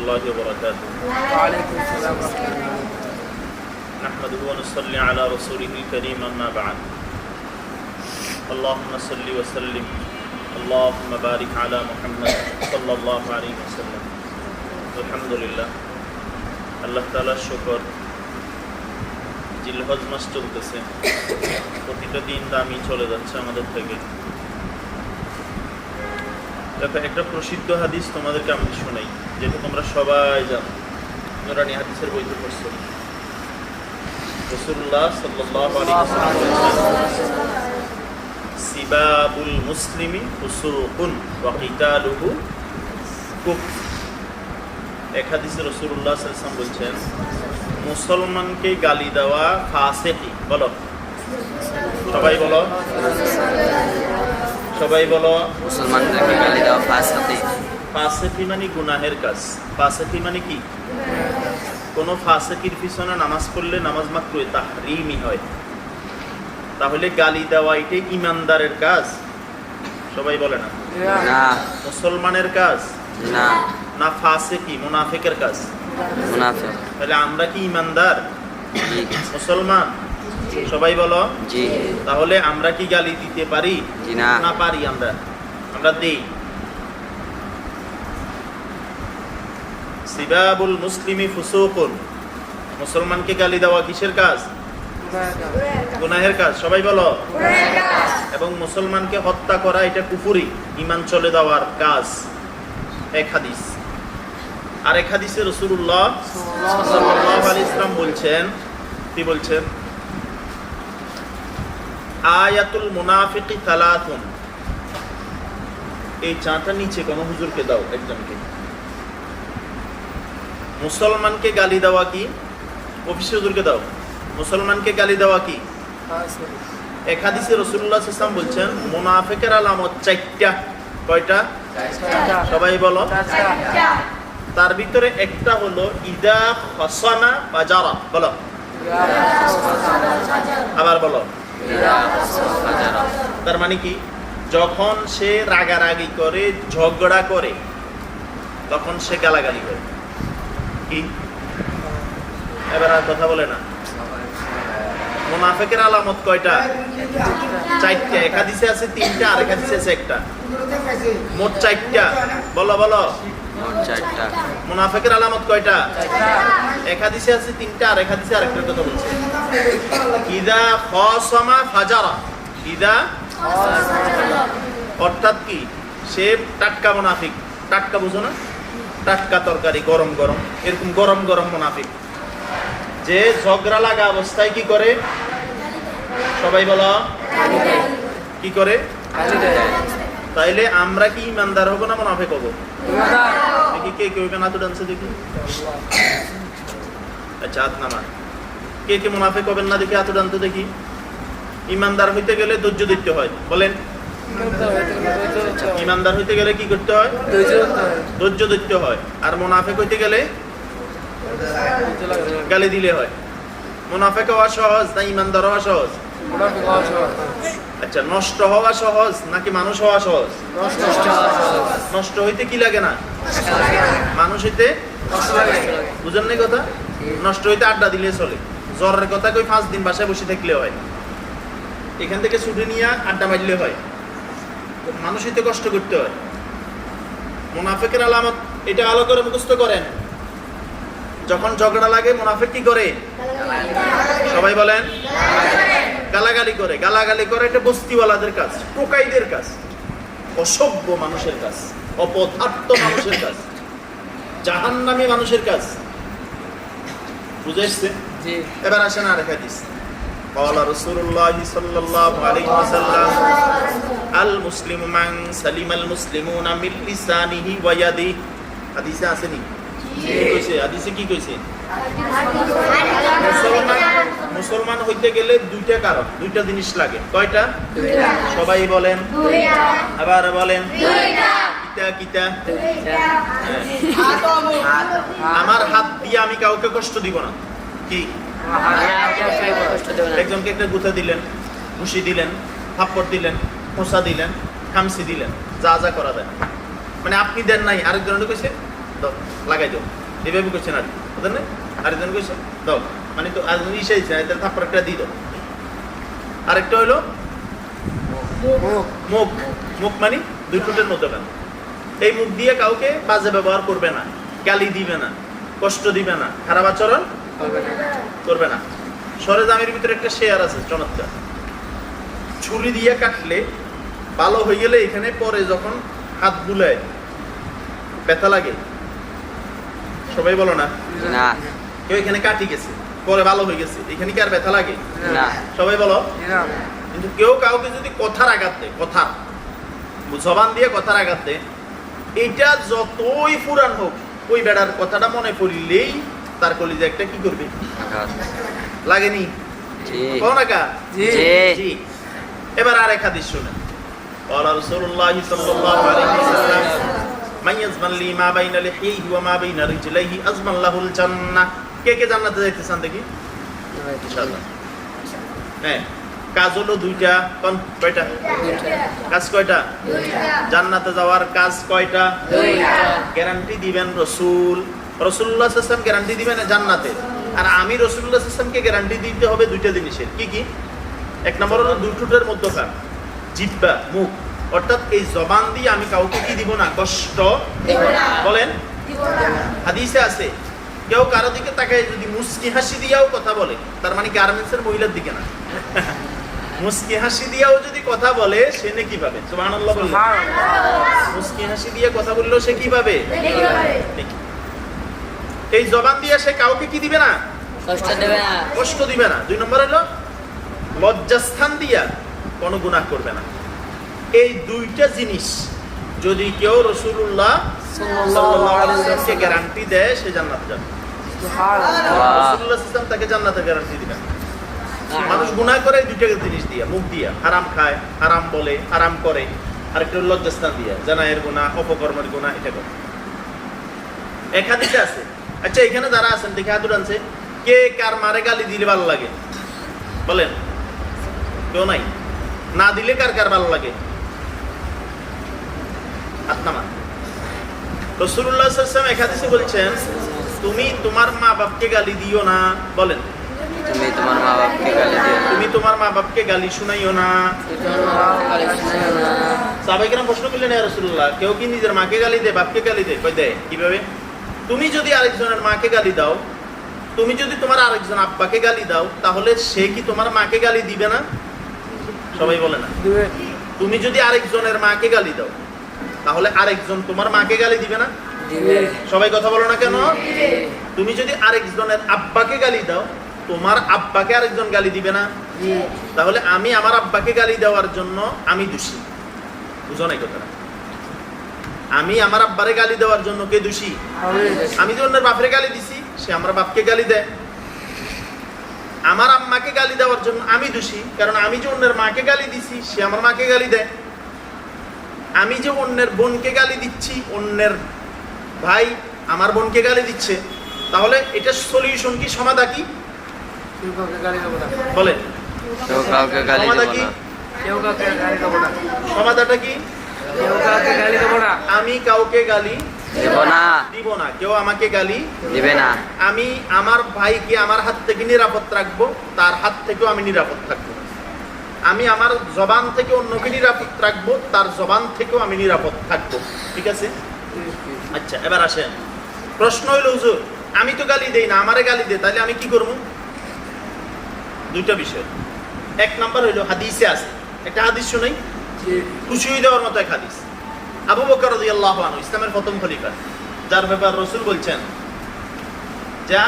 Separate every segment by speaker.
Speaker 1: الله وبركاته
Speaker 2: وعليكم السلام ورحمة الله
Speaker 1: نحمده ونصلي على رسوله الكريم أما بعد اللهم صل وسلم اللهم بارك على محمد صلى الله عليه وسلم الحمد لله আল্লাহ তালার শুকর জিলহজ মাস চলতেছে প্রতিটা দিন দামি চলে যাচ্ছে আমাদের থেকে দেখো একটা প্রসিদ্ধ হাদিস তোমাদেরকে আমি শোনাই যেটা তোমরা সবাই জানো। নোরানি হাদিসের বইতে পড়ছো। রসুল্লাহ বলেছেন, সিবাবুল মুসলিমি ফুসুকুন ওয়া কিতালুহু কুফর। এক হাদিসে রাসূলুল্লাহ সাল্লাল্লাহু বলছেন মুসলমানকে গালি দেওয়া ফাসিকি। বলো। সবাই বলো। সবাই বলো।
Speaker 2: মুসলমানদেরকে গালি দেওয়া ফাঁসাতে
Speaker 1: ফাসেকি মানে গুনাহের কাজ? ফাসেকি মানে কি? কোন ফাসেকির পিছনে নামাজ পড়লে নামাজ মাত্র তাহরিমই হয়। তাহলে গালি দেওয়া এটাই ইমানদারের কাজ? সবাই বলে না।
Speaker 2: না।
Speaker 1: মুসলমানের কাজ?
Speaker 2: না।
Speaker 1: না ফাসেকি মুনাফিকের কাজ?
Speaker 2: মুনাফিক।
Speaker 1: তাহলে আমরা কি ইমানদার? মুসলমান? সবাই বলো?
Speaker 2: জি।
Speaker 1: তাহলে আমরা কি গালি দিতে পারি?
Speaker 2: না।
Speaker 1: পারি আমরা? আমরা দিই। সিবাবুল মুসলিমি ফুসুকুন। মুসলমানকে গালি দেওয়া কিসের কাজ? গুনাহের কাজ। সবাই বলো? এবং মুসলমানকে হত্যা করা এটা কুফুরি ইমান চলে দেওয়ার কাজ। এক হাদিস। আর এক হাদিসে রসুল্লাহ সাল্লাল্লাহু আলাইহি ইসলাম বলছেন কি বলছেন? আয়াতুল মুনাফিকি তালাতুন এই চাটা নিচে কোন হুজুরকে দাও একজনকে? মুসলমানকে গালি দেওয়া কি? অফিসে হুজুরকে দাও। মুসলমানকে গালি দেওয়া কি? এক হাদিসে রসুল্লাহ ইসলাম বলছেন মুনাফিকের আলামত চারটা। কয়টা? সবাই বলো। তার ভিতরে একটা হলো ইদা হসানা বা জারা বলো আবার বলো। তার মানে কি? যখন সে রাগারাগি করে, ঝগড়া করে, তখন সে গালাগালি করে। কি? এবার আর কথা বলে না। মুনাফেকের আলামত কয়টা? চারটা। এক হাদিসে আছে তিনটা আর এক হাদিসে আছে একটা। মোট চারটা। বলো বলো।
Speaker 2: চারটা।
Speaker 1: মুনাফেকের আলামত কয়টা? এক হাদিসে আছে তিনটা আর এক হাদিসে আরেকটা কথা বলছে। ইদা খসমা ফাজারা। ইদা অর্থাৎ কি? সে টাটকা মুনাফিক। টাটকা বুঝো না? টাটকা তরকারি গরম গরম। এরকম গরম গরম মুনাফিক। যে ঝগড়া লাগা অবস্থায় কি করে? সবাই বলো। কি করে? তাইলে আমরা কি ইমানদার হব না মুনাফিক হব? দেখি কে কেউ না তো ডান্সে দেখি। আচ্ছা হাত নামা কে কে মুনাফিক হবেন না দেখি হাত ডানতে দেখি। ইমানদার হইতে গেলে ধৈর্য ধরতে হয় বলেন। ইমানদার হইতে গেলে কি করতে হয়। ধৈর্য ধরতে হয়। আর মুনাফিক হইতে গেলে গালি দিলে হয়। মুনাফিক হওয়া সহজ না ইমানদার হওয়া সহজ? আচ্ছা নষ্ট হওয়া সহজ নাকি মানুষ হওয়া সহজ? নষ্ট হইতে কি লাগে না? মানুষ হইতে বুঝেন নাই কথা? নষ্ট হইতে আড্ডা দিলে চলে। জ্বরের কথা কই পাঁচ দিন বাসায় বসে থাকলে হয়। এখান থেকে ছুটি নিয়ে আড্ডা মারলে হয়। মানুষ হইতে কষ্ট করতে হয়। মুনাফেকের আলামত এটা আলো করে মুখস্থ করেন। যখন ঝগড়া লাগে, মুনাফেক কি করে? সবাই বলেন গালাগালি করে গালাগালি করে এটা বস্তিওয়ালাদের কাজ টোকাইদের কাজ অসভ্য মানুষের কাজ অপদার্থ মানুষের কাজ জাহান্নামী মানুষের কাজ বুঝে এসছে
Speaker 2: জি
Speaker 1: এবার আসেন আর একটা হাদিস قال رسول الله صلى الله عليه وسلم المسلم من سلم المسلمون من لسانه ويده হাদিসে আসেনি কি কইছে হাদিসে কি কইছে মুসলমান মুসলমান হইতে গেলে দুইটা কারণ দুইটা জিনিস লাগে। কয়টা? সবাই বলেন। আবার বলেন। কিতা কিতা? হ্যাঁ। আমার হাত দিয়ে আমি কাউকে কষ্ট দিব না। কি? একজনকে একটা গুথা দিলেন ঘুষি দিলেন থাপ্পড় দিলেন খোসা দিলেন খামসি দিলেন যা যা করা দেয় মানে আপনি দেন নাই আরেকজনের কইছে দাও লাগাই দাও। এইভাবে করছেন আর বুঝলেন না আরেকজন কইছে দাও। মানে তো আরেকজন ইসে দিচ্ছে এদের থাপ্পড় একটা দিয়ে দাও। আরেকটা হলো মুখ। মুখ। মানে দুই ফুটের মধ্যে কেন? এই মুখ দিয়ে কাউকে বাজে ব্যবহার করবে না গালি দিবে না কষ্ট দিবে না খারাপ আচরণ করবে না। সরেজামের ভিতরে একটা শেয়ার আছে চমৎকার। ছুরি দিয়ে কাটলে ভালো হয়ে গেলে এখানে পরে যখন হাত বুলায় ব্যথা লাগে। সবাই বলো না?
Speaker 2: না।
Speaker 1: কেউ এখানে কাটি গেছে? পরে ভালো হয়ে গেছে। এখানে কি আর ব্যথা লাগে? সবাই বলো। কিন্তু কেউ কাউকে যদি কথার আঘাত দেয় কথা জবান দিয়ে কথার আঘাত দেয় এটা যতই পুরান হোক ওই বেড়ার কথাটা মনে পড়লেই তার কলিজে একটা কি করবে? লাগেনি? এবার আর এক হাদিস শুনে রাসূলুল্লাহ মা বাইনা লিহিহি ওয়া মা বাইনা রিজলাইহি আজমান জান্নাহ কে কে জান্নাতে যাইতে চান দেখি হ্যাঁ কাজ হলো দুইটা কোন কয়টা? কাজ কয়টা? জান্নাতে যাওয়ার কাজ কয়টা? গ্যারান্টি দিবেন রসুল। রসুল্লাহ সাল্লাম গ্যারান্টি দিবেন জান্নাতে। আর আমি রসুল্লাহ সাল্লামকে গ্যারান্টি দিতে হবে দুইটা জিনিসের। কি কি? এক নম্বর হলো দুই ঠোঁটের মধ্যকার জিব্বা মুখ। অর্থাৎ এই জবান দিয়ে আমি কাউকে কি দিব না কষ্ট বলেন? হাদিসে আছে কেউ কারও দিকে তাকায় যদি মুস্কি হাসি দিয়াও কথা বলে তার মানে গার্মেন্টসের মহিলার দিকে না? মুস্কি হাসি দিয়াও যদি কথা বলে সে নাকি পাবে? সুবহানাল্লাহ বললেন। মুস্কি হাসি দিয়ে কথা বললেও সে কি পাবে? এই জবান দিয়ে সে কাউকে কি দিবে না?
Speaker 3: কষ্ট দেবে না।
Speaker 1: কষ্ট দিবে না। দুই নম্বর হলো লজ্জাস্থান দিয়া কোনো গুনাহ করবে না। এই দুইটা জিনিস যদি কেউ রসুল্লাহ গ্যারান্টি দেয় সে জান্নাত যাবে। রসুল্লাহ তাকে জান্নাতের গ্যারান্টি দিবেন মানুষ গুনাহ করে দুইটা জিনিস দিয়া মুখ দিয়া। হারাম খায় হারাম বলে হারাম করে আর একটা লজ্জাস্থান দিয়া। জানায়ের গুণা অপকর্মের গুণা এটা করে। একাধিকে আছে। আচ্ছা এখানে যারা আছেন দেখে হাতুর আনছে কে কার মারে গালি দিলে ভালো লাগে? বলেন। কেউ নাই? না দিলে কার কার ভালো লাগে? আত্মামা রসুল্লাহ একাদিসে বলছেন তুমি তোমার মা বাপকে গালি দিও না বলেন।
Speaker 2: তুমি তোমার মা বাপকে গালি দিও না।
Speaker 1: তুমি তোমার মা বাপকে গালি শুনাইও না। সাহাবাইকেরাম প্রশ্ন করলেন ইয়া রাসূলুল্লাহ কেউ কি নিজের মাকে গালি দেয় বাপকে গালি দেয়? কই দেয়। কীভাবে? তুমি যদি আরেকজনের মাকে গালি দাও তুমি যদি তোমার আরেকজন আব্বাকে গালি দাও তাহলে সে কি তোমার মাকে গালি দিবে না? সবাই বলে না। তুমি যদি আরেকজনের মাকে গালি দাও তাহলে আরেকজন তোমার মাকে গালি দিবে না? সবাই কথা বলো না কেন? তুমি যদি আরেকজনের আব্বাকে গালি দাও তোমার আব্বাকে আরেকজন গালি দিবে না? তাহলে আমি আমার আব্বাকে গালি দেওয়ার জন্য আমি দোষী। বুঝো নাই কথাটা? আমি আমার আব্বারে গালি দেওয়ার জন্য কে দোষী। আমি যে অন্যের বাপরে গালি দিছি সে আমার বাপকে গালি দেয়। আমার আম্মাকে গালি দেওয়ার জন্য আমি দোষী কারণ আমি যে অন্যের মাকে গালি দিছি সে আমার মাকে গালি দেয়। আমি যে অন্যের বোনকে গালি দিচ্ছি অন্যের ভাই আমার বোনকে গালি দিচ্ছে। তাহলে এটা সলিউশন কি সমাধা কি? বলেন।
Speaker 2: কেউ
Speaker 1: সমাধা কি? সমাধাটা কি? আমি কাউকে গালি
Speaker 2: দেব না।
Speaker 1: দিব না। কেউ আমাকে গালি
Speaker 2: দিবে না।
Speaker 1: আমি আমার ভাইকে আমার হাত থেকে নিরাপদ রাখব। তার হাত থেকেও আমি নিরাপদ থাকব। আমি আমার জবান থেকে অন্যকে নিরাপদ রাখব। তার জবান থেকেও আমি নিরাপদ থাকব। ঠিক আছে? আচ্ছা এবার আসেন। প্রশ্ন হইল, হুজুর, আমি তো গালি দেই না, আমারে গালি দে তাহলে আমি কি করব? দুইটা বিষয়। এক নাম্বার হইল, হাদিসে আছে, একটা হাদিস শুনাই খুশি হয়ে দেওয়ার মতো এক হাদিস। আবু বকর রাদিয়াল্লাহু আনহু, ইসলামের প্রথম খলিফা, যার ব্যাপার রসুল বলছেন, যা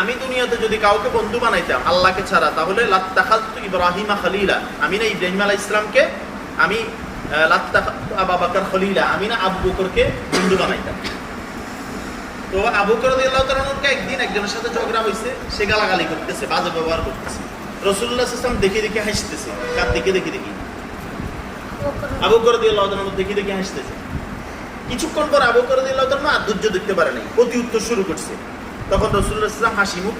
Speaker 1: আমি দুনিয়াতে যদি কাউকে বন্ধু বানাইতাম, আল্লাহকে ছাড়া, তাহলে লাত্তাখালতু ইব্রাহিমা খলিলা, আমি না ইব্রাহিম আলাইহিস ইসলামকে আমি কিছুক্ষণ পর আবু বকর আর দেখতে পারে নাই প্রতি উত্তর শুরু করছে। তখন রসুল্লাহ সাল্লাম হাসি মুখ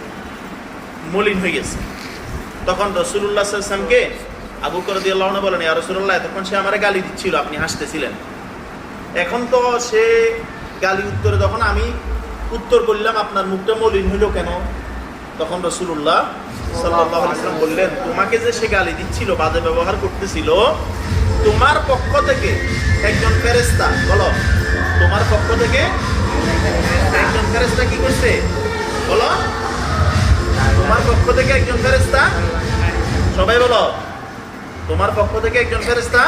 Speaker 1: মলিন হয়ে গেছে। তখন রসুল্লাহ সাল্লামকে আবু বকর রাদিয়াল্লাহু আনহু বলেন, ইয়া রাসূলুল্লাহ, এতক্ষণ সে আমারে গালি দিচ্ছিল, আপনি হাসতেছিলেন। এখন তো সে গালি উত্তরে তখন আমি উত্তর করলাম, আপনার মুখটা মলিন হইল কেন? তখন রসুল্লাহ সাল্লাম বললেন, তোমাকে যে সে গালি দিচ্ছিল, বাজে ব্যবহার করতেছিল, তোমার পক্ষ থেকে একজন ফেরেস্তা বলো, তোমার পক্ষ থেকে একজন ফেরেস্তা কি করছে? বলো, তোমার পক্ষ থেকে একজন ফেরেস্তা সবাই বলো তোমার পক্ষ থেকে একজন ফেরেস্তা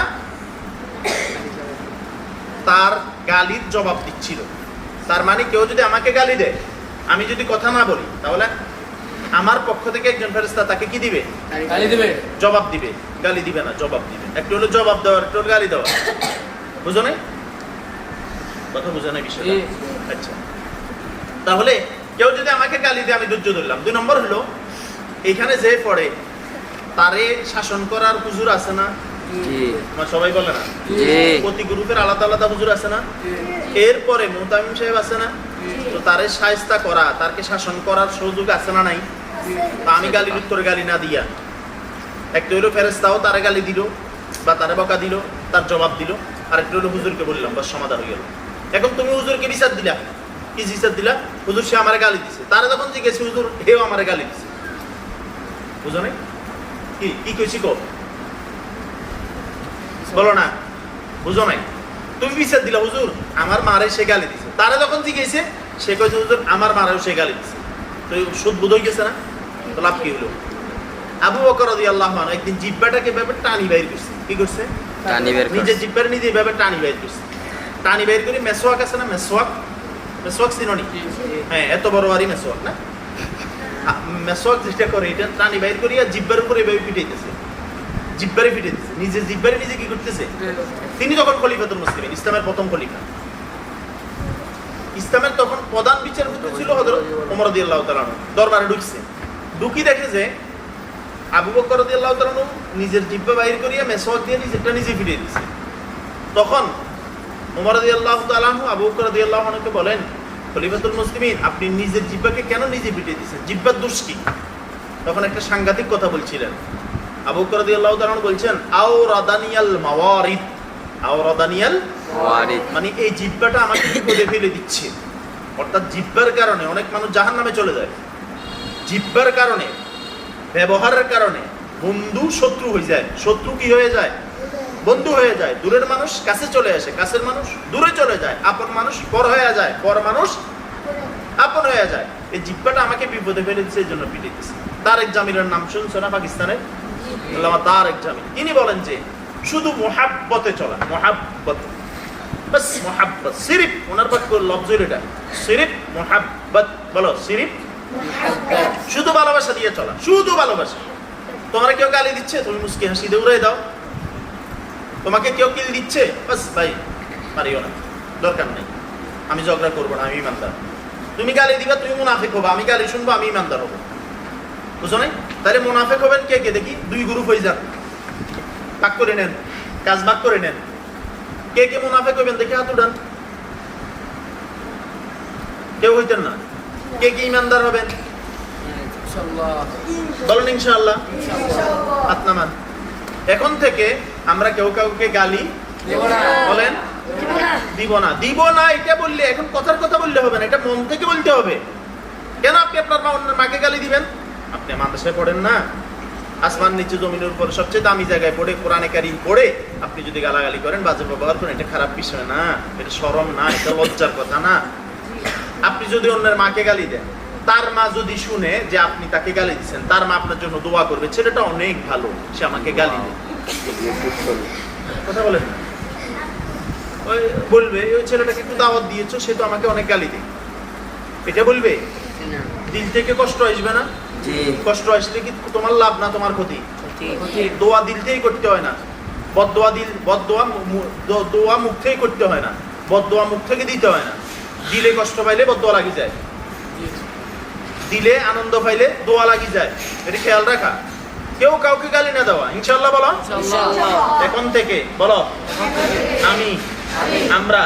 Speaker 1: তার গালির জবাব দিচ্ছিল। তার মানে কেউ যদি আমাকে গালি দেয় আমি যদি কথা না বলি তাহলে আমার পক্ষ থেকে একজন ফেরেস্তা তাকে কি দিবে?
Speaker 3: গালি দিবে।
Speaker 1: জবাব দিবে। গালি দিবে না জবাব দিবে। একটু হলো জবাব দেওয়ার একটু হলো গালি দেওয়া বুঝো নাই? কথা বুঝো নাই বিষয় আচ্ছা। তাহলে কেউ যদি আমাকে গালি দিয়ে আমি ধৈর্য ধরলাম। দুই নম্বর হলো এখানে যে পড়ে তারে শাসন করার হুজুর আছে না? সবাই বলে না? প্রতি গ্রুপের আলাদা আলাদা হুজুর আছে না? এরপরে মোহতামিম সাহেব আছে না? তো তারে সায়স্তা করা তারকে শাসন করার সুযোগ আছে না নাই? তা আমি গালির উত্তরে গালি না দিয়া। একটা হইল ফেরেস্তাও তারে গালি দিল বা তারে বকা দিল তার জবাব দিল। আর একটা হইল হুজুরকে বললাম বা সমাধান হয়ে গেল। এখন তুমি হুজুরকে বিচার দিলা? কি বিচার দিলা? হুজুর সে আমার গালি দিছে। তারা যখন জিজ্ঞেস হুজুর হেও আমারে গালি দিছে। বুঝো নাই? কি কি কইছি কো বলো না বুঝো নাই। তুমি বিচার দিলা হুজুর আমার মারে সে গালি দিছে। তারা যখন জিজ্ঞেসে সে কইছে হুজুর আমার মারেও সে গালি দিছে। তো সুদ বোধ হয়ে গেছে না? তো লাভ কি হলো আবু বকর রাদিয়াল্লাহু আনহু একদিন জিব্বাটাকে এভাবে টানি বাইর করছে। কি করছে?
Speaker 2: টানি বের
Speaker 1: নিজে। জিব্বার নিজে এভাবে টানি বাইর করছে। টানি বাইর করে মেসোয়াক আছে না? মেসোয়াক? মেসোয়াক চিনি হ্যাঁ এত বড় বাড়ি মেসোয়াক না? মেসোয়াক যেটা করে, এটা টানি বাইর করিয়া জিব্বার উপরে এভাবে পিটাইতেছে। জিব্বারে পিটাইতেছে। নিজে জিব্বারে নিজে কি করতেছে? তিনি তখন খলিফাতুল মুসলিমিন, ইসলামের প্রথম খলিফা। ইসলামের তখন প্রধান বিচারপতি ছিল হযরত ওমর রাদিয়াল্লাহু তাআলা দরবারে ঢুকছে। ঢুকি দেখে যে আবু বকর রাদিয়াল্লাহু তাআলা আনহু নিজের জিব্বা বাইর করিয়া মেসওয়াক দিয়ে নিজেরটা নিজে ফিরিয়ে দিছে। তখন ওমর রাদিয়াল্লাহু তাআলা আনহু আবু বকর রাদিয়াল্লাহু আনহুকে বলেন খলিফাতুল মুসলিমিন আপনি নিজের জিব্বাকে কেন নিজে ফিরিয়ে দিয়েছেন? জিব্বার দোষ কি? তখন একটা সাংঘাতিক কথা বলছিলেন। আবু বকর রাদিয়াল্লাহু তাআলা আনহু বলছেন আও রাদানিয়াল মাওয়ারিদ। আও রাদানিয়াল মানে এই জিব্বাটা আমাকে বিপদে ফেলে দিচ্ছে? অর্থাৎ জিব্বার কারণে অনেক মানুষ জাহান নামে চলে যায়। জিব্বার কারণে ব্যবহারের কারণে বন্ধু শত্রু হয়ে যায়। শত্রু কি হয়ে যায়? বন্ধু হয়ে যায়। দূরের মানুষ কাছে চলে আসে কাছের মানুষ দূরে চলে যায়। আপন মানুষ পর হয়ে যায় পর মানুষ আপন হয়ে যায়। এই জিব্বাটা আমাকে বিপদে ফেলে দিচ্ছে এই জন্য পিটিতেছে তারেক জামিলের নাম শুনছো না পাকিস্তানের তারেক জামিল। তিনি বলেন যে শুধু মোহাব্বতে চলা মোহাব্বত। বাস মোহাব্বত। সিরিপ ওনার বাক্য লফজ হইল এটা। সিরিপ মোহাব্বত। বলো সিরিপ? শুধু ভালোবাসা দিয়ে চলা শুধু ভালোবাসা। তোমার কেউ গালি দিচ্ছে? তুমি মুসকি হাসি দিয়ে উড়াই দাও। তোমাকে কেউ কিল দিচ্ছে? বাস ভাই পারিও না। দরকার নেই। আমি ঝগড়া করব না আমি ইমানদার। তুমি গালি দিবা তুমি মুনাফিক হব। আমি গালি শুনব আমি ইমানদার হব। বুঝো নাই? তাহলে মুনাফিক হবেন কে কে? দেখি দুই গ্রুপ হয়ে যান। ভাগ করে নেন। কাজ ভাগ করে নেন। কে কে মুনাফিক হবেন? দেখে হাত উঠান। কেউ হইতেন না। কে কে ইমানদার হবেন? বলেন ইনশাআল্লাহ। হাত নামান। এখন থেকে আমরা কেউ কাউকে গালি
Speaker 3: দেব না।
Speaker 1: বলেন? দিব না। দিব না। এটা বললে এখন কথার কথা বললে হবে না এটা মন থেকে বলতে হবে। কেন আপনি আপনার মা অন্যের মাকে গালি দিবেন? আপনি মাদ্রাসায় পড়েন না। আসমান নিচে জমিনের উপর সবচেয়ে দামি জায়গায় পড়ে কোরআনে কারিম পড়ে। আপনি যদি গালাগালি করেন বাজে ব্যবহার করেন এটা খারাপ বিষয় না। এটা শরম না এটা লজ্জার কথা না। আপনি যদি অন্যের মাকে গালি দেন তার মা যদি শুনে যে আপনি তাকে গালি দিচ্ছেন তার মা আপনার জন্য দোয়া করবে ছেলেটা অনেক ভালো সে আমাকে গালি দেয় কথা বলেন। ওই বলবে ওই ছেলেটাকে একটু দাওয়াত দিয়েছ সে তো আমাকে অনেক গালি দেয়। এটা বলবে? দিল থেকে কষ্ট আসবে না? কষ্ট আসলে কি তোমার লাভ না তোমার ক্ষতি? দোয়া দিল থেকেই করতে হয় না। বদদোয়া দিল দো- দোয়া মুখ থেকেই করতে হয় না। বদদোয়া মুখ থেকে দিতে হয় না। দিলে কষ্ট পাইলে বদদোয়া লাগি যায়। দিলে আনন্দ পাইলে দোয়া লাগি যায়। এটা খেয়াল রাখা। কেউ কাউকে গালি না দেওয়া। ইনশাল্লাহ বলো। এখন থেকে বলো। আমি আমরা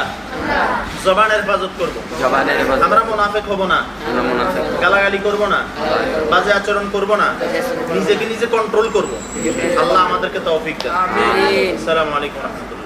Speaker 1: জবানের হেফাজত করব। আমরা মুনাফেক হব না। গালাগালি করব না। বাজে আচরণ করব না। নিজেকে নিজে কন্ট্রোল করব। আল্লাহ আমাদেরকে তৌফিক দেন। আসসালামু আলাইকুম রহমতুল্লাহ।